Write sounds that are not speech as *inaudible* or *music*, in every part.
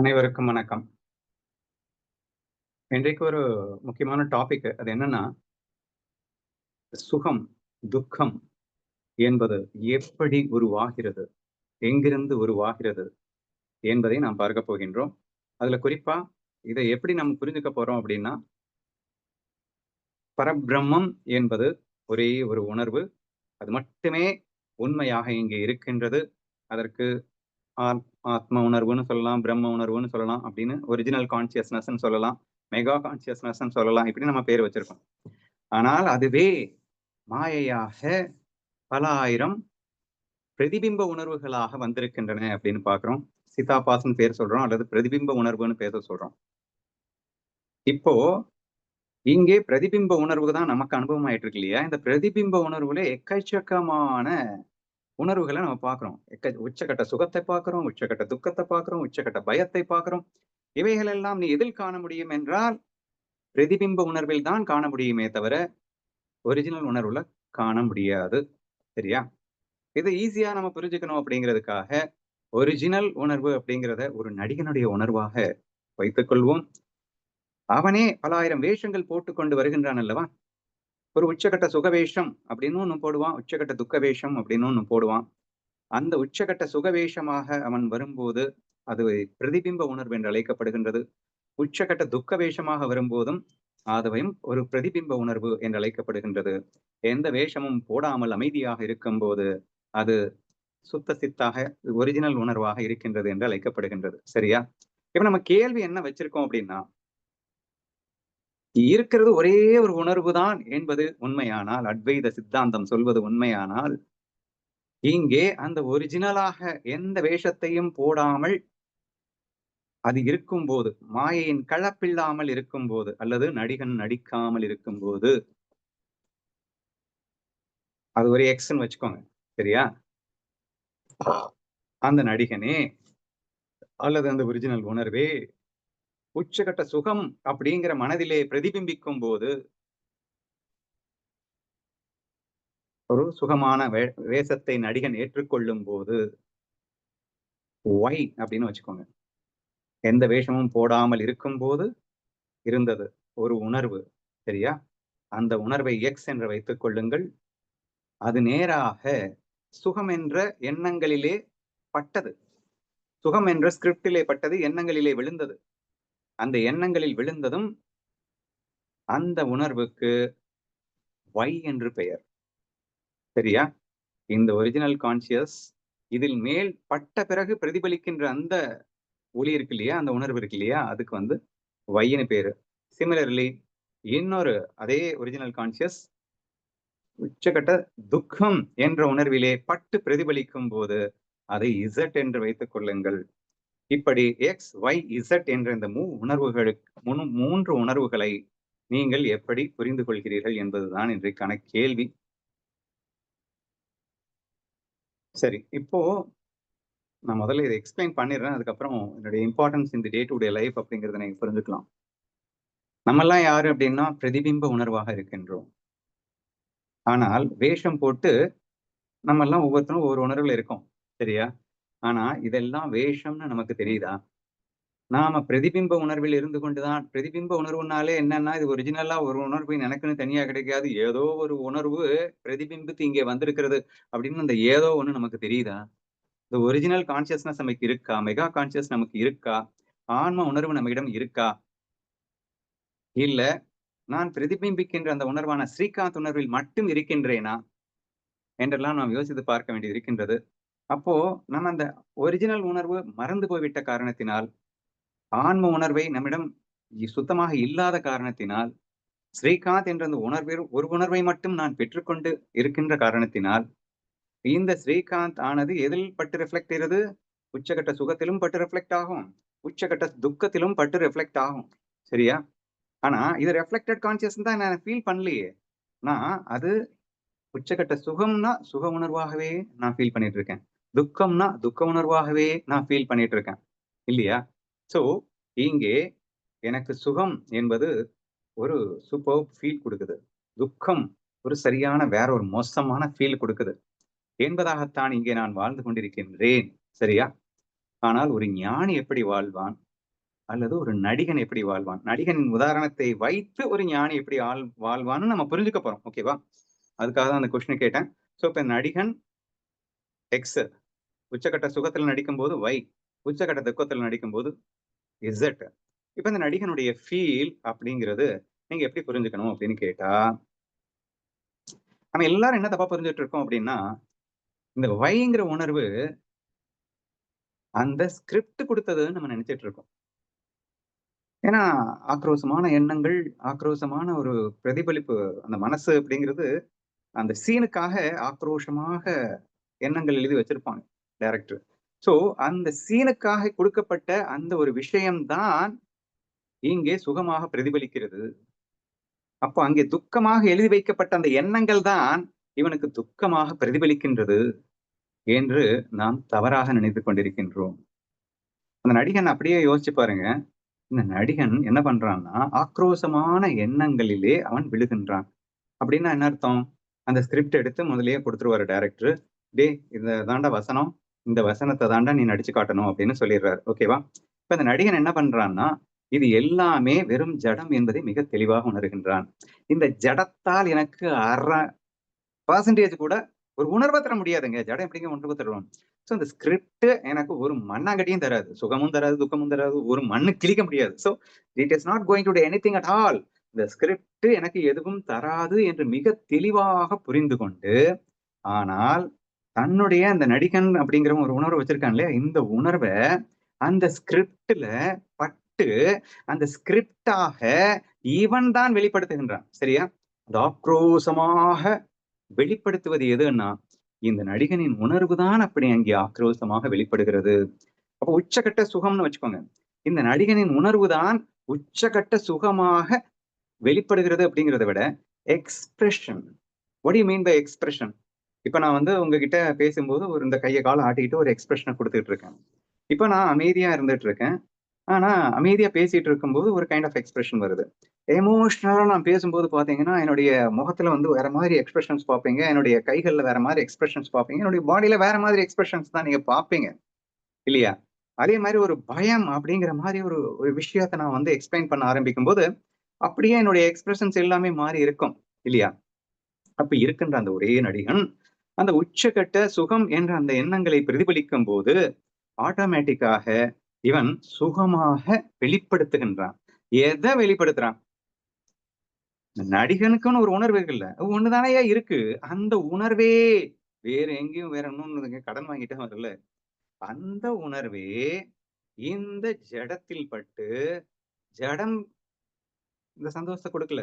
அனைவருக்கும் வணக்கம். இன்றைக்கு ஒரு முக்கியமான டாபிக். அது என்னன்னா சுகம், துக்கம் என்பது எப்படி உருவாகிறது? எங்கிருந்து உருவாகிறது? என்பதை நாம் பார்க்க போகின்றோம். அதுல குறிப்பா இதை எப்படி நம்ம புரிஞ்சுக்க போறோம் அப்படின்னா பரபிரம்மம் என்பது ஒரே ஒரு உணர்வு. அது மட்டுமே உண்மையாக இங்கே இருக்கின்றது. அதற்கு ஆத்ம உணர்வுன்னு சொல்லலாம், பிரம்ம உணர்வுன்னு சொல்லலாம் அப்படின்னு ஒரிஜினல் கான்ஷியஸ்னஸ்ன்னு சொல்லலாம், மெகா கான்ஷியஸ்னஸ்ன்னு சொல்லலாம். இப்படி நம்ம பேர் வச்சிருக்கோம். ஆனால் அதுவே மாயையாக பல ஆயிரம் பிரதிபிம்ப உணர்வுகளாக வந்திருக்கின்றன அப்படின்னு பார்க்கிறோம். பாசன் பேர் சொல்றோம் அல்லது பிரதிபிம்ப உணர்வுன்னு பேச சொல்றோம். இப்போ இங்கே பிரதிபிம்ப உணர்வு தான் நமக்கு அனுபவம் ஆயிட்டு இருக்கு இல்லையா? இந்த பிரதிபிம்ப உணர்வுல எக்கச்சக்கமான உணர்வுகளை நம்ம பார்க்குறோம் எக்க உச்சக்கட்ட சுகத்தை பார்க்குறோம் உச்சக்கட்ட துக்கத்தை பார்க்கிறோம், உச்சக்கட்ட பயத்தை பார்க்கிறோம். இவைகள் எல்லாம் நீ எதில் காண முடியும் என்றால் பிரதிபிம்ப உணர்வில் தான் காண முடியுமே தவிர ஒரிஜினல் உணர்வுல காண முடியாது. சரியா? இதை ஈஸியா நம்ம புரிஞ்சுக்கணும் அப்படிங்கிறதுக்காக ஒரிஜினல் உணர்வு அப்படிங்கிறத ஒரு நடிகனுடைய உணர்வாக வைத்துக் கொள்வோம். அவனே பல ஆயிரம் வேஷங்கள் போட்டுக்கொண்டு வருகின்றான் அல்லவா? ஒரு உச்சகட்ட சுகவேஷம் அப்படின்னு ஒண்ணு போடுவான். உச்சகட்ட துக்க வேஷம் அப்படின்னு ஒண்ணு போடுவான். அந்த உச்சகட்ட சுகவேஷமாக அவன் வரும்போது அது பிரதிபிம்ப உணர்வு என்று அழைக்கப்படுகின்றது. உச்சகட்ட துக்க வேஷமாக வரும்போதும் ஆதவையும் ஒரு பிரதிபிம்ப உணர்வு என்று அழைக்கப்படுகின்றது. எந்த வேஷமும் போடாமல் அமைதியாக இருக்கும்போது அது சுத்த சித்தாக ஒரிஜினல் உணர்வாக இருக்கின்றது என்று அழைக்கப்படுகின்றது. சரியா? இப்ப நம்ம கேள்வி என்ன வச்சிருக்கோம் அப்படின்னா இருக்கிறது ஒரே ஒரு உணர்வு தான் என்பது உண்மையானால் அத்வைத சித்தாந்தம் சொல்வது உண்மையானால் இங்கே அந்த ஒரிஜினலாக எந்த வேஷத்தையும் போடாமல் அது இருக்கும்போது மாயையின் கலப்பில்லாமல் இருக்கும்போது அல்லது நடிகன் நடிக்காமல் இருக்கும் போது அது ஒரு எக்ஸ்ன்னு வச்சுக்கோங்க சரியா? அந்த நடிகனே அல்லது அந்த ஒரிஜினல் உணர்வே உச்சகட்ட சுகம் அப்படிங்கிற மனதிலே பிரதிபிம்பிக்கும் போது ஒரு சுகமான வே வேஷத்தை நடிகன் ஏற்றுக்கொள்ளும் போது ஒய் அப்படின்னு வச்சுக்கோங்க. எந்த வேஷமும் போடாமல் இருக்கும்போது இருந்தது ஒரு உணர்வு சரியா? அந்த உணர்வை எக்ஸ் என்று வைத்துக் கொள்ளுங்கள். அது நேராக சுகம் என்ற எண்ணங்களிலே பட்டது. சுகம் என்ற ஸ்கிரிப்டிலே பட்டது எண்ணங்களிலே விழுந்தது. அந்த எண்ணங்களில் விழுந்ததும் அந்த உணர்வுக்கு வை என்று பெயர். சரியா? இந்த ஒரிஜினல் கான்சியஸ் இதில் மேல் பட்ட பிறகு பிரதிபலிக்கின்ற அந்த ஒளி இருக்கு இல்லையா? அந்த உணர்வு இருக்கு இல்லையா? அதுக்கு வந்து வைன்னு பேரு. சிமிலர்லி இன்னொரு அதே ஒரிஜினல் கான்சியஸ் உச்சகட்ட துக்கம் என்ற உணர்விலே பட்டு பிரதிபலிக்கும் போது அதை இசட் என்று வைத்துக் கொள்ளுங்கள். இப்படி எக்ஸ் ஒய் இசட் என்ற இந்த மூ உணர்வுகளுக்கு மூன்று உணர்வுகளை நீங்கள் எப்படி புரிந்து கொள்கிறீர்கள் என்பதுதான் இன்றைக்கான கேள்வி. சரி இப்போ நான் முதல்ல இதை எக்ஸ்பிளைன் பண்ணிடுறேன். அதுக்கப்புறம் என்னுடைய இம்பார்ட்டன்ஸ் இந்த டே டு டே லைஃப் அப்படிங்கிறத நீங்கள் புரிஞ்சுக்கலாம். நம்மெல்லாம் யாரு அப்படின்னா பிரதிபிம்ப உணர்வாக இருக்கின்றோம். ஆனால் வேஷம் போட்டு நம்மெல்லாம் ஒவ்வொருத்தரும் ஒவ்வொரு உணர்வில் இருக்கோம். சரியா? ஆனா இதெல்லாம் வேஷம்னு நமக்கு தெரியுதா? நாம பிரதிபிம்ப உணர்வில் இருந்து கொண்டுதான் பிரதிபிம்ப உணர்வுனாலே என்னன்னா இது ஒரிஜினலா ஒரு உணர்வு எனக்குன்னு தனியா கிடைக்காது. ஏதோ ஒரு உணர்வு பிரதிபிம்பித்து இங்கே வந்திருக்கிறது அப்படின்னு அந்த ஏதோ ஒண்ணு நமக்கு தெரியுதா? இந்த ஒரிஜினல் கான்சியஸ்னஸ் நமக்கு இருக்கா? மெகா கான்சியஸ் நமக்கு இருக்கா? ஆன்ம உணர்வு நம்மிடம் இருக்கா? இல்ல நான் பிரதிபிம்பிக்கின்ற அந்த உணர்வான ஸ்ரீகாந்த் உணர்வில் மட்டும் இருக்கின்றேனா? என்றெல்லாம் நாம் யோசித்து பார்க்க வேண்டியது இருக்கின்றது. அப்போ நம்ம அந்த ஒரிஜினல் உணர்வு மறந்து போய்விட்ட காரணத்தினால் ஆன்ம உணர்வை நம்மிடம் சுத்தமாக இல்லாத காரணத்தினால் ஸ்ரீகாந்த் என்ற அந்த உணர்வில் ஒரு உணர்வை மட்டும் நான் பெற்றுக்கொண்டு இருக்கின்ற காரணத்தினால் இந்த ஸ்ரீகாந்த் ஆனது எதில் பட்டு ரிஃப்ளெக்ட் ஆகிறது உச்சகட்ட சுகத்திலும் பட்டு ரிஃப்ளெக்ட் ஆகும். உச்சகட்ட துக்கத்திலும் பட்டு ரிஃப்ளெக்ட் ஆகும். சரியா? ஆனா இது ரெஃப்ளெக்டட் கான்சியஸ் தான் நான் ஃபீல் பண்ணலையே. நான் அது உச்சகட்ட சுகம்னா சுக உணர்வாகவே நான் ஃபீல் பண்ணிட்டு இருக்கேன். துக்கம்னா துக்க உணர்வாகவே நான் ஃபீல் பண்ணிட்டு இருக்கேன் இல்லையா? சோ இங்கே எனக்கு சுகம் என்பது ஒரு சூப்பர் ஃபீல் கொடுக்குது. துக்கம் ஒரு சரியான வேற ஒரு மோசமான ஃபீல் கொடுக்குது. என்பதாகத்தான் இங்கே நான் வாழ்ந்து கொண்டிருக்கின்றேன். சரியா? ஆனால் ஒரு ஞானி எப்படி வாழ்வான்? அல்லது ஒரு நடிகன் எப்படி வாழ்வான்? நடிகனின் உதாரணத்தை வைத்து ஒரு ஞானி எப்படி ஆள் வாழ்வான்னு நம்ம புரிஞ்சுக்க போறோம். ஓகேவா அதுக்காக தான் அந்த கொஸ்டின் கேட்டேன். ஸோ இப்போ நடிகன் எக்ஸ் உச்சக்கட்ட சுகத்தில் நடிக்கும் போது வை உச்சக்கட்ட துக்கத்தில் நடிக்கும் போது இசட் இப்ப இந்த நடிகனுடைய ஃபீல் அப்படிங்கிறது நீங்க எப்படி புரிஞ்சுக்கணும் அப்படின்னு கேட்டா நம்ம எல்லாரும் என்ன தப்பா புரிஞ்சுட்டு இருக்கோம் அப்படின்னா இந்த வைங்கிற உணர்வு அந்த ஸ்கிரிப்ட் கொடுத்ததுன்னு நம்ம நினைச்சிட்டு இருக்கோம். ஏன்னா ஆக்ரோஷமான எண்ணங்கள் ஆக்ரோஷமான ஒரு பிரதிபலிப்பு அந்த மனசு அப்படிங்கிறது அந்த சீனுக்காக ஆக்ரோஷமாக எண்ணங்கள் எழுதி வச்சிருப்பாங்க. டைரக்டர் சோ அந்த சீனுக்காக கொடுக்கப்பட்ட அந்த ஒரு விஷயம்தான் இங்கே சுகமாக பிரதிபலிக்கிறது. அப்போ அங்கே துக்கமாக எழுதி வைக்கப்பட்ட அந்த எண்ணங்கள் தான் இவனுக்கு துக்கமாக பிரதிபலிக்கின்றது என்று நாம் தவறாக நினைத்து கொண்டிருக்கின்றோம். அந்த நடிகன் அப்படியே யோசிச்சு பாருங்க. இந்த நடிகன் என்ன பண்றான்னா ஆக்ரோசமான எண்ணங்களிலே அவன் விழுகின்றான். அப்படின்னா என்ன அர்த்தம்? அந்த ஸ்கிரிப்ட் எடுத்து முதலியே கொடுத்துருவாரு டைரக்டர் டே இந்த தாண்டா வசனம். இந்த வசனத்தை தாண்டா நீ நடிச்சு காட்டணும் அப்படின்னு சொல்லிடுறாரு. ஓகேவா இப்ப இந்த நடிகன் என்ன பண்றான்னா இது எல்லாமே வெறும் ஜடம் என்பதை மிக தெளிவாக உணர்கின்றான். இந்த ஜடத்தால் எனக்கு அரை பர்சன்டேஜ் கூட ஒரு உணர்வை தர முடியாதுங்க. ஜடம் எப்படிங்க உணர்வு தருவோம்? ஸோ இந்த ஸ்கிரிப்ட் எனக்கு ஒரு மண்ணாங்கட்டியும் தராது. சுகமும் தராது துக்கமும் தராது. ஒரு மண்ணு கிழிக்க முடியாது. So it is not going to to anything at all இந்த ஸ்கிரிப்ட் எனக்கு எதுவும் தராது என்று மிக தெளிவாக புரிந்து கொண்டு ஆனால் தன்னுடைய அந்த நடிகன் அப்படிங்கிற ஒரு உணர்வு வச்சிருக்கான் இல்லையா? இந்த உணர்வை அந்த ஸ்கிரிப்ட்ல பட்டு அந்த ஸ்கிரிப்டாக இவன் தான் வெளிப்படுத்துகின்றான். சரியா? அது ஆக்ரோஷமாக வெளிப்படுத்துவது எதுன்னா இந்த நடிகனின் உணர்வு தான் அப்படி அங்கே ஆக்ரோஷமாக வெளிப்படுகிறது. அப்போ உச்சகட்ட சுகம்னு வச்சுக்கோங்க. இந்த நடிகனின் உணர்வு தான் உச்சகட்ட சுகமாக வெளிப்படுகிறது அப்படிங்கிறத விட expression what you mean by expression இப்போ நான் வந்து உங்ககிட்ட பேசும்போது ஒரு இந்த கையை காலை ஆட்டிக்கிட்டு ஒரு எக்ஸ்பிரஷனை கொடுத்துட்டு இருக்கேன் இப்போ நான் அமைதியாக இருந்துட்டு இருக்கேன் ஆனால் அமைதியாக பேசிட்டு இருக்கும்போது ஒரு கைண்ட் ஆஃப் எக்ஸ்பிரஷன் வருது. எமோஷ்னலாக நான் பேசும்போது பார்த்தீங்கன்னா என்னுடைய முகத்துல வந்து வேற மாதிரி எக்ஸ்பிரஷன்ஸ் பார்ப்பீங்க என்னுடைய கைகளில் வேற மாதிரி எக்ஸ்பிரஷன்ஸ் பார்ப்பீங்க என்னுடைய பாடியில வேற மாதிரி எக்ஸ்பிரஷன்ஸ் தான் நீங்கள் பார்ப்பீங்க இல்லையா? அதே மாதிரி ஒரு பயம் அப்படிங்கிற மாதிரி ஒரு ஒரு விஷயத்த நான் வந்து எக்ஸ்பிளைன் பண்ண ஆரம்பிக்கும் போது அப்படியே என்னுடைய எக்ஸ்பிரஷன்ஸ் எல்லாமே மாறி இருக்கும். இல்லையா? அப்ப இருக்கின்ற அந்த ஒரே நடிகன் அந்த உச்சகட்ட சுகம் என்ற அந்த எண்ணங்களை பிரதிபலிக்கும் போது ஆட்டோமேட்டிக்காக இவன் சுகமாக வெளிப்படுத்துகின்றான். எதை வெளிப்படுத்துறான்? நடிகனுக்குன்னு ஒரு உணர்வு இருக்குல்ல. ஒண்ணுதானையா இருக்கு. அந்த உணர்வே வேற எங்கேயும் வேற இன்னொன்னு கடன் வாங்கிட்டு வரல அந்த உணர்வே இந்த ஜடத்தில் பட்டு ஜடம் இந்த சந்தோஷத்தை கொடுக்கல.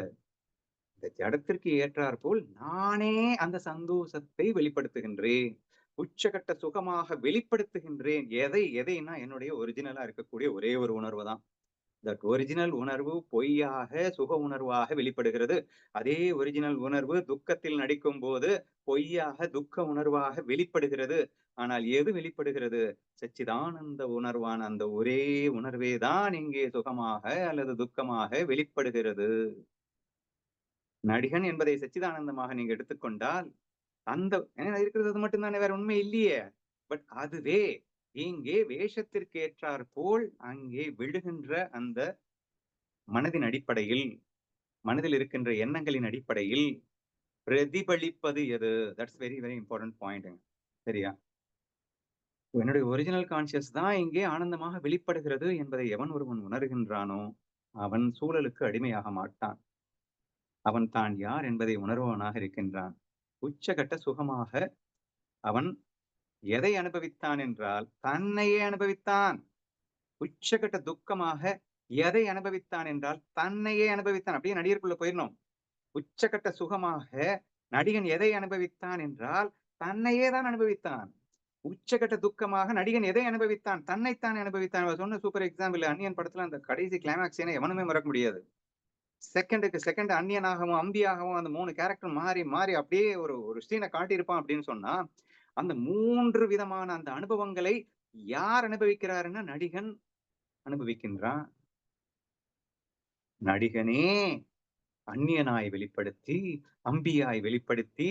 இந்த ஜடத்திற்கு ஏற்றாற் போல் நானே அந்த சந்தோஷத்தை வெளிப்படுத்துகின்றேன். உச்சகட்ட சுகமாக வெளிப்படுத்துகின்றேன். எதை எதைன்னா என்னுடைய ஒரிஜினலா இருக்கக்கூடிய ஒரே ஒரு உணர்வு தான். தட் ஒரிஜினல் உணர்வு பொய்யாக சுக உணர்வாக வெளிப்படுகிறது. அதே ஒரிஜினல் உணர்வு துக்கத்தில் நடிக்கும் போது பொய்யாக துக்க உணர்வாக வெளிப்படுகிறது. ஆனால் எது வெளிப்படுகிறது? சச்சிதானந்த உணர்வான அந்த ஒரே உணர்வே தான் இங்கே சுகமாக அல்லது துக்கமாக வெளிப்படுகிறது. நடிகன் என்பதை சச்சிதானந்தமாக நீங்க எடுத்துக்கொண்டால் அந்த இருக்கிறது மட்டும்தானே வேற உண்மை இல்லையே. பட் அதுவே இங்கே வேஷத்திற்கு ஏற்றார் போல் அங்கே விழுகின்ற அந்த மனதின் அடிப்படையில் மனதில் இருக்கின்ற எண்ணங்களின் அடிப்படையில் பிரதிபலிப்பது எது? That's very very important point சரியா? என்னுடைய ஒரிஜினல் கான்சியஸ் தான் இங்கே ஆனந்தமாக வெளிப்படுகிறது என்பதை எவன் ஒருவன் உணர்கின்றானோ அவன் சூழலுக்கு அடிமையாக மாட்டான். அவன் தான் யார் என்பதை உணர்பவனாக இருக்கின்றான். உச்சகட்ட சுகமாக அவன் எதை அனுபவித்தான் என்றால் தன்னையே அனுபவித்தான். உச்சகட்ட துக்கமாக எதை அனுபவித்தான் என்றால் தன்னையே அனுபவித்தான். அப்படியே நடிகருக்குள்ள போயிடணும். உச்சகட்ட சுகமாக நடிகன் எதை அனுபவித்தான் என்றால் தன்னையே தான் அனுபவித்தான். உச்சகட்ட துக்கமாக நடிகன் எதை அனுபவித்தான்? தன்னைத்தான் அனுபவித்தான். சொன்ன சூப்பர் எக்ஸாம்பிள் அன்னியன் படத்துல அந்த கடைசி கிளைமேக்ஸ் எவனுமே மறக்க முடியாது. செகண்டுக்கு செகண்ட் அந்நியனாகவும் அம்பியாகவும் அந்த மூணு கேரக்டர் மாறி மாறி அப்படியே ஒரு ஒரு சீனை காட்டியிருப்பான் அப்படின்னு சொன்னா அந்த மூன்று விதமான அந்த அனுபவங்களை யார் அனுபவிக்கிறாருன்னா நடிகன் அனுபவிக்கின்றான். நடிகனே அந்நியனாய் வெளிப்படுத்தி அம்பியாய் வெளிப்படுத்தி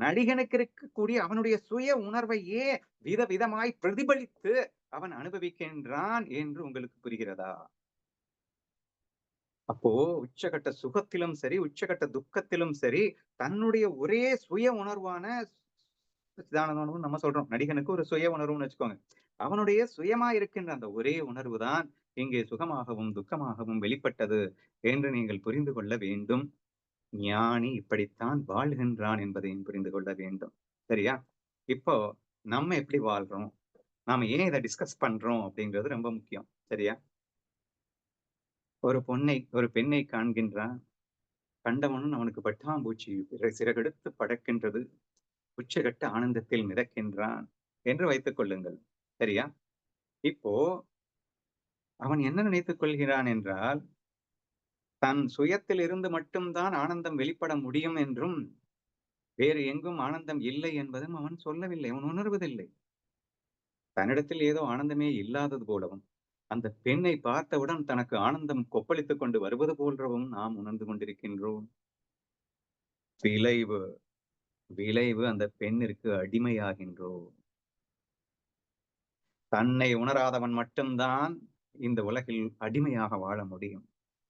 நடிகனுக்கு இருக்கக்கூடிய அவனுடைய சுய உணர்வையே விதவிதமாய் பிரதிபலித்து அவன் அனுபவிக்கின்றான் என்று உங்களுக்கு புரிகிறதா? அப்போ உச்சகட்ட சுகத்திலும் சரி உச்சகட்ட துக்கத்திலும் சரி தன்னுடைய ஒரே சுய உணர்வான சிதானந்தம் நம்ம சொல்றோம். நடிகனுக்கு ஒரு சுய உணர்வுன்னு வச்சுக்கோங்க. அவனுடைய சுயமா இருக்கின்ற அந்த ஒரே உணர்வு தான் இங்கே சுகமாகவும் துக்கமாகவும் வெளிப்பட்டது என்று நீங்கள் புரிந்து கொள்ள வேண்டும். ஞானி இப்படித்தான் வாழ்கின்றான் என்பதையும் புரிந்து கொள்ள வேண்டும். சரியா? இப்போ நம்ம எப்படி வாழ்றோம்? நாம ஏன் இதை டிஸ்கஸ் பண்றோம் அப்படிங்கிறது ரொம்ப முக்கியம். சரியா? ஒரு பொண்ணை ஒரு பெண்ணை காண்கின்றான். கண்டவனும் அவனுக்கு பட்டாம்பூச்சி சிறகெடுத்து படக்கின்றது. உச்சகட்ட ஆனந்தத்தில் மிதக்கின்றான் என்று வைத்துக் கொள்ளுங்கள். சரியா? இப்போ அவன் என்ன நினைத்துக் கொள்கிறான் என்றால் தன் சுயத்தில் இருந்து மட்டும்தான் ஆனந்தம் வெளிப்பட முடியும் என்றும் வேறு எங்கும் ஆனந்தம் இல்லை என்பதும் அவன் சொல்லவில்லை. அவன் உணர்வதில்லை. தன்னிடத்தில் ஏதோ ஆனந்தமே இல்லாதது போலவும். அந்த பெண்ணை பார்த்தவுடன் தனக்கு ஆனந்தம் கொப்பளித்துக் கொண்டு வருவது போன்றவும் நாம் உணர்ந்து கொண்டிருக்கின்றோம். விளைவு விளைவு அந்த பெண்ணிற்கு அடிமையாகின்றோம் தன்னை உணராதவன் மட்டும்தான் இந்த உலகில் அடிமையாக வாழ முடியும்.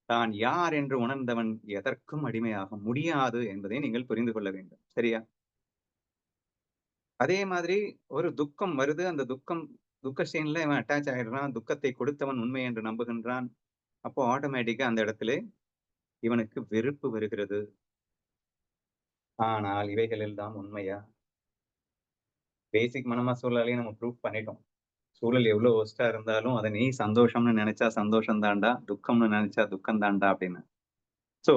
தான் யார் என்று உணர்ந்தவன் எதற்கும் அடிமையாக முடியாது என்பதை நீங்கள் புரிந்து கொள்ள வேண்டும். சரியா? அதே மாதிரி ஒரு துக்கம் வருது. அந்த துக்கம் துக்க சீன்ல இவன் அட்டாச் ஆயிடுறான். துக்கத்தை கொடுத்தவன் உண்மை என்று நம்புகின்றான். அப்போ ஆட்டோமேட்டிக்கா அந்த இடத்துல இவனுக்கு வெறுப்பு வருகிறது. ஆனால் இவைகளில் தான் உண்மையா? பேசிக் மனமா சூழலையும் நம்ம ப்ரூவ் பண்ணிட்டோம். சூழல் எவ்வளவு ஒஸ்டா இருந்தாலும் அதை நீ சந்தோஷம்னு நினைச்சா சந்தோஷம் தாண்டா துக்கம்னு நினைச்சா துக்கம் தாண்டா அப்படின்னு. சோ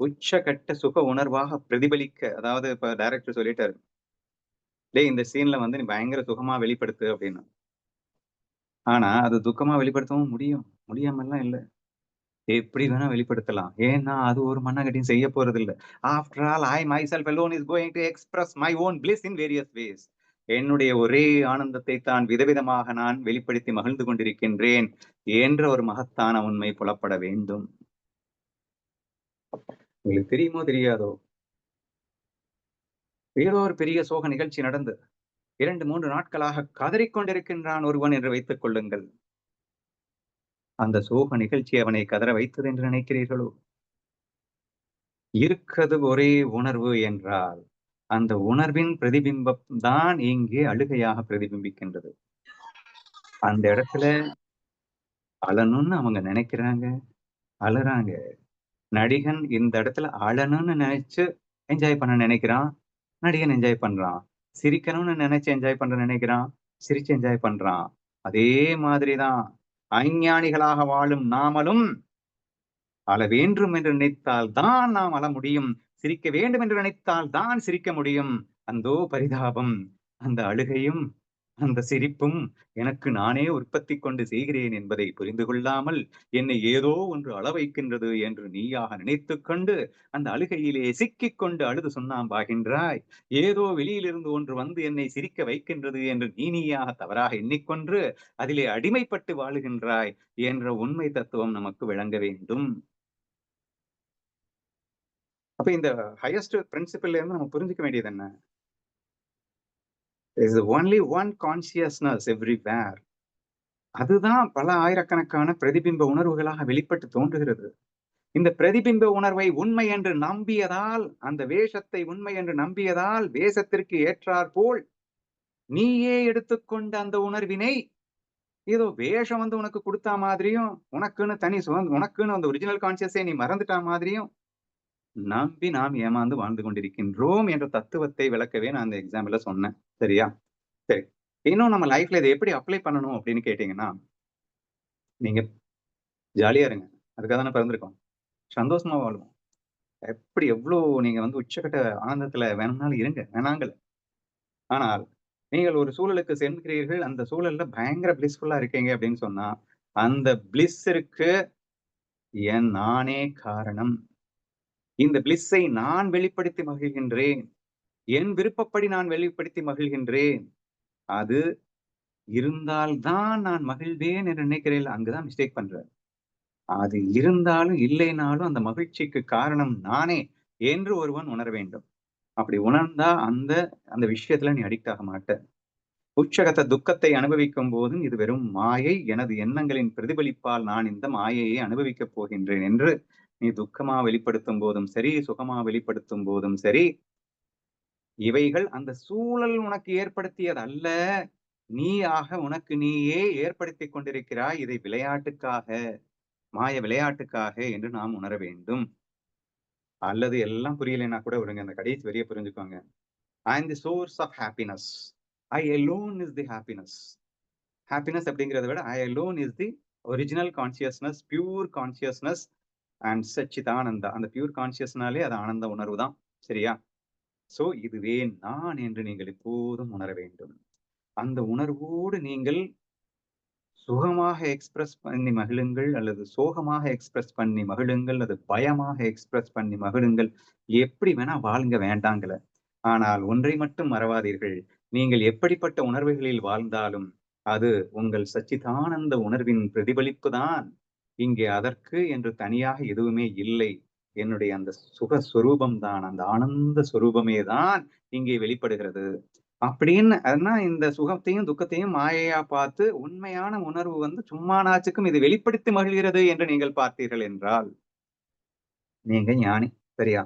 உச்சகட்ட சுக உணர்வாக பிரதிபலிக்க அதாவது இப்ப டைரக்டர் சொல்லிட்டாரு. டேய் இந்த சீன்ல வந்து நீ பயங்கர சுகமா வெளிப்படுத்து அப்படின்னு. ஆனா அது துக்கமா வெளிப்படுத்தவும் முடியும். முடியாமல்லாம் இல்ல. எப்படி வேணா வெளிப்படுத்தலாம். ஏன்னா அது ஒரு மண்ணகட்டியும் செய்ய போறது இல்ல after all I myself alone is going to express my own bliss in various ways என்னுடைய ஒரே ஆனந்தத்தை தான் விதவிதமாக நான் வெளிப்படுத்தி மகிழ்ந்து கொண்டிருக்கின்றேன் என்ற ஒரு மகத்தான உண்மை புலப்பட வேண்டும். உங்களுக்கு தெரியுமோ தெரியாதோ? ஏதோ ஒரு பெரிய சோக நிகழ்ச்சி நடந்து இரண்டு மூன்று நாட்களாக கதறிக்கொண்டிருக்கின்றான் ஒருவன் என்று வைத்துக் கொள்ளுங்கள். அந்த சோக நிகழ்ச்சி அவனை கதற வைத்தது என்று நினைக்கிறீர்களோ? இருக்கிறது ஒரே உணர்வு என்றால் அந்த உணர்வின் பிரதிபிம்பம் தான் இங்கே அழுகையாக பிரதிபிம்பிக்கின்றது. அந்த இடத்துல அழணும்னு அவங்க நினைக்கிறாங்க அழறாங்க. நடிகன் இந்த இடத்துல அழணும்னு நினைச்சு என்ஜாய் பண்ண நினைக்கிறான் நடிகன் என்ஜாய் பண்றான். சிரிக்கணும்னு நினைச்சு என்ஜாய் பண்ற நினைக்கிறான் சிரிச்சு என்ஜாய் பண்றான். அதே மாதிரிதான் அஞ்ஞானிகளாக வாழும் நாமலும் அழ வேண்டும் என்று நினைத்தால் தான் நாம் அழ முடியும். சிரிக்க வேண்டும் என்று நினைத்தால் தான் சிரிக்க முடியும். அந்தோ பரிதாபம் அந்த அழுகையும் அந்த சிரிப்பும் எனக்கு நானே உற்பத்தி கொண்டு செய்கிறேன் என்பதை புரிந்து கொள்ளாமல் என்னை ஏதோ ஒன்று அள வைக்கின்றது என்று நீயாக நினைத்து கொண்டு அந்த அழுகையிலே சிக்கிக் கொண்டு அழுது சொன்னாம்பாகின்றாய் ஏதோ வெளியிலிருந்து ஒன்று வந்து என்னை சிரிக்க வைக்கின்றது என்று நீ நீயாக தவறாக எண்ணிக்கொன்று அதிலே அடிமைப்பட்டு வாழுகின்றாய் என்ற உண்மை தத்துவம் நமக்கு விளங்க வேண்டும். அப்ப இந்த ஹையஸ்ட் பிரின்சிபிள் இருந்து நம்ம புரிஞ்சுக்க வேண்டியது என்ன? Is only one consciousness everywhere அதுதான் பல ஆயிரக்கணக்கான பிரதிபிம்ப உணர்வுகளாக வெளிப்பட்டு தோன்றுகிறது. இந்த பிரதிபிம்ப உணர்வை உண்மை என்று நம்பியதால் அந்த வேஷத்தை உண்மை என்று நம்பியதால் வேஷத்திற்கு ஏற்றார் போல் நீயே எடுத்துக்கொண்ட அந்த உணர்வினை ஏதோ வேஷம் வந்து உனக்கு கொடுத்தா மாதிரியும் உனக்குன்னு தனி சுதந்திரம் உனக்குன்னு அந்த ஒரிஜினல் கான்சியஸை நீ மறந்துட்டா மாதிரியும் நம்பி நாம் ஏமாந்து வாழ்ந்து கொண்டிருக்கின்றோம் என்ற தத்துவத்தை விளக்கவே நான் அந்த எக்ஸாம்பிள்ல சொன்னேன். சரியா? சரி. இன்னும் நம்ம லைஃப்ல இதை எப்படி அப்ளை பண்ணணும் அப்படின்னு கேட்டீங்கன்னா நீங்க ஜாலியா இருங்க. அதுக்காக தானே பிறந்திருக்கோம். சந்தோஷமா வாழுவோம். எப்படி எவ்வளோ நீங்க வந்து உச்சக்கட்ட ஆனந்தத்துல வேணும்னாலும் இருங்க. வேணாங்கல ஆனால் நீங்கள் ஒரு சூழலுக்கு சென்கிறீர்கள் அந்த சூழல்ல பயங்கர பிளிஸ்ஃபுல்லா இருக்கீங்க அப்படின்னு சொன்னா அந்த பிளிஸ்ஸிற்கு என் நானே காரணம். இந்த பிளிஸ்ஸை நான் வெளிப்படுத்தி மகிழ்கின்றேன். என் விருப்பப்படி நான் வெளிப்படுத்தி மகிழ்கின்றேன். அது இருந்தால்தான் நான் மகிழ்வேன் என்று நினைக்கிறேன். அங்குதான் மிஸ்டேக் பண்ற அது இருந்தாலும் இல்லைனாலும் அந்த மகிழ்ச்சிக்கு காரணம் நானே என்று ஒருவன் உணர வேண்டும். அப்படி உணர்ந்தா அந்த அந்த விஷயத்துல நீ அடிக்ட் ஆக மாட்ட. உச்சகத்த துக்கத்தை அனுபவிக்கும் போதும் இது வெறும் மாயை. எனது எண்ணங்களின் பிரதிபலிப்பால் நான் இந்த மாயையை அனுபவிக்கப் போகின்றேன் என்று நீ துக்கமா வெளிப்படுத்தும் போதும் சரி சுகமா வெளிப்படுத்தும் போதும் சரி இவைகள் அந்த சூழல் உனக்கு ஏற்படுத்தியது அல்ல. நீ ஆக உனக்கு நீயே ஏற்படுத்தி கொண்டிருக்கிறாய். இதை விளையாட்டுக்காக மாய விளையாட்டுக்காக என்று நாம் உணர வேண்டும். அல்லது எல்லாம் புரியலைன்னா கூட விடுங்க அந்த கடைசி வரிய புரிஞ்சுக்கோங்க. I the source of happiness I alone is the happiness happiness அப்படிங்கிறத விட I alone is the original consciousness pure consciousness and Satchidananda அந்த பியூர் கான்சியஸ்னாலே அது ஆனந்த உணர்வு தான். சரியா? சோ இதுவே நான் என்று நீங்கள் எப்போதும் உணர வேண்டும். அந்த உணர்வோடு நீங்கள் சுகமாக எக்ஸ்பிரஸ் பண்ணி மகிழுங்கள் அல்லது சோகமாக எக்ஸ்பிரஸ் பண்ணி மகிழுங்கள் அல்லது பயமாக எக்ஸ்பிரஸ் பண்ணி மகிழுங்கள். எப்படி வேணா வாழுங்க வேண்டாங்கள. ஆனால் ஒன்றை மட்டும் மறவாதீர்கள். நீங்கள் எப்படிப்பட்ட உணர்வுகளில் வாழ்ந்தாலும் அது உங்கள் சச்சிதானந்த உணர்வின் பிரதிபலிப்பு தான். இங்கே அதற்கு என்று தனியாக எதுவுமே இல்லை. என்னுடைய அந்த சுக சுரூபம் தான் அந்த ஆனந்த சுரூபமே தான் இங்கே வெளிப்படுகிறது. அப்படின்னு அதனா இந்த சுகத்தையும் துக்கத்தையும் மாயையா பார்த்து உண்மையான உணர்வு வந்து சும்மா நாச்சுக்கும் இது வெளிப்படுத்தி மகிழ்கிறது என்று நீங்கள் பார்த்தீர்கள் என்றால் நீங்க ஞானி சரியா?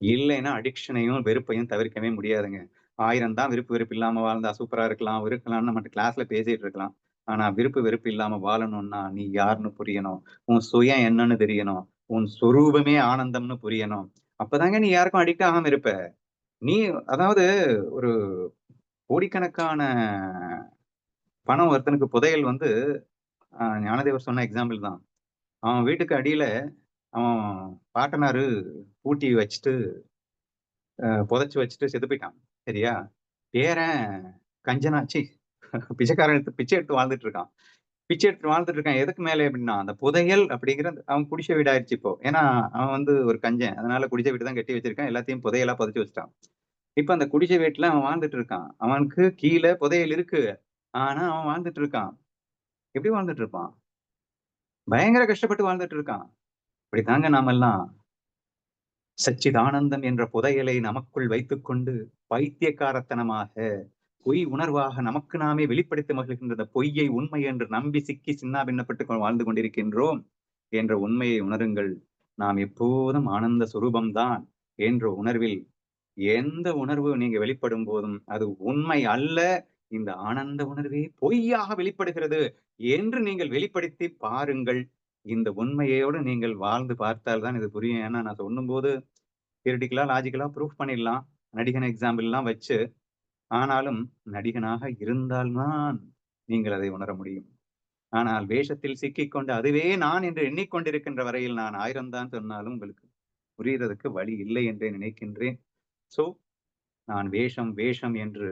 இல்லைன்னா அடிக்ஷனையும் வெறுப்பையும் தவிர்க்கவே முடியாதுங்க. ஆயிரம் தான் விருப்பு வெறுப்பு இல்லாம வாழ்ந்தா சூப்பரா இருக்கலாம் இருக்கலாம்னு நம்ம கிளாஸ்ல பேசிட்டு இருக்கலாம். ஆனா விருப்பு வெறுப்பு இல்லாம வாழணும்னா நீ யாருன்னு புரியணும். உன் சுயம் என்னன்னு தெரியணும். உன் சொரூபமே ஆனந்தம்னு புரியணும். அப்பதாங்க நீ யாருக்கும் அடிக்ட் ஆகாம இருப்ப. நீ அதாவது ஒரு கோடிக்கணக்கான பணம் ஒருத்தனுக்கு புதையல் வந்து ஞானதேவர் சொன்ன எக்ஸாம்பிள் தான். அவன் வீட்டுக்கு அடியில அவன் பாட்டனாரு பூட்டி வச்சுட்டு புதைச்சு வச்சுட்டு செத்து போயிட்டான். சரியா? பேரன் கஞ்சனாச்சி *laughs* பிச்சைக்காரன் பிச்சை எடுத்து வாழ்ந்துட்டு இருக்கான். பிச்சை எடுத்து வாழ்ந்துட்டு இருக்கான். எதுக்கு மேலே அப்படின்னா அந்த புதையல் அப்படிங்கிற அவன் குடிச வீடாயிருச்சு இப்போ. ஏன்னா அவன் வந்து ஒரு கஞ்சன். அதனால குடிச்ச வீடு தான் கட்டி வச்சிருக்கான். எல்லாத்தையும் புதையலா புதைச்சு வச்சிட்டான். இப்ப அந்த குடிசை வீட்டுல அவன் வாழ்ந்துட்டு இருக்கான். அவனுக்கு கீழே புதையல் இருக்கு. ஆனா அவன் வாழ்ந்துட்டு இருக்கான். எப்படி வாழ்ந்துட்டு இருப்பான்? பயங்கர கஷ்டப்பட்டு வாழ்ந்துட்டு இருக்கான். இப்படித்தாங்க நாமெல்லாம் சச்சிதானந்தம் என்ற புதையலை நமக்குள் வைத்துக்கொண்டு பைத்தியக்காரத்தனமாக பொய் உணர்வாக நமக்கு நாமே வெளிப்படுத்தி மகிழ்கின்ற பொய்யை உண்மை என்று நம்பி சிக்கி சின்னா பின்னப்பட்டு வாழ்ந்து கொண்டிருக்கின்றோம் என்ற உண்மையை உணருங்கள். நாம் எப்போதும் ஆனந்த சுரூபம்தான் என்ற உணர்வில் எந்த உணர்வு நீங்க வெளிப்படும் போதும் அது உண்மை அல்ல. இந்த ஆனந்த உணர்வே பொய்யாக வெளிப்படுகிறது என்று நீங்கள் வெளிப்படுத்தி பாருங்கள். இந்த உண்மையோடு நீங்கள் வாழ்ந்து பார்த்தால் தான் இது புரியும். ஏன்னா நான் சொல்லும் போது தியரிட்டிக்கலா லாஜிக்கலா ப்ரூஃப் பண்ணிடலாம். நடிகன் எக்ஸாம்பிள் எல்லாம் வச்சு ஆனாலும் நடிகனாக இருந்தால்தான் நீங்கள் அதை உணர முடியும். ஆனால் வேஷத்தில் சிக்கிக்கொண்டு அதுவே நான் என்று எண்ணிக்கொண்டிருக்கின்ற வரையில் நான் ஆயிரம் தான் சொன்னாலும் உங்களுக்கு புரிகிறதுக்கு வழி இல்லை என்றே நினைக்கின்றேன். சோ நான் வேஷம் வேஷம் என்று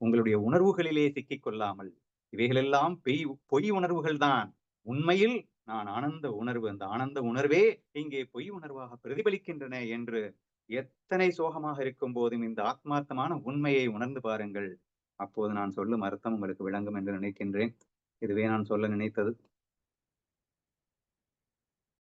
உங்களுடைய உணர்வுகளிலே சிக்கிக் கொள்ளாமல் இவைகளெல்லாம் பெய் பொய் உணர்வுகள் தான். உண்மையில் நான் ஆனந்த உணர்வு அந்த ஆனந்த உணர்வே இங்கே பொய் உணர்வாக பிரதிபலிக்கின்றன என்று எத்தனை சோகமாக இருக்கும் போதும் இந்த ஆத்மார்த்தமான உண்மையை உணர்ந்து பாருங்கள். அப்போது நான் சொல்லும் அர்த்தம் உங்களுக்கு விளங்கும் என்று நினைக்கின்றேன். இதுவே நான் சொல்ல நினைத்தது.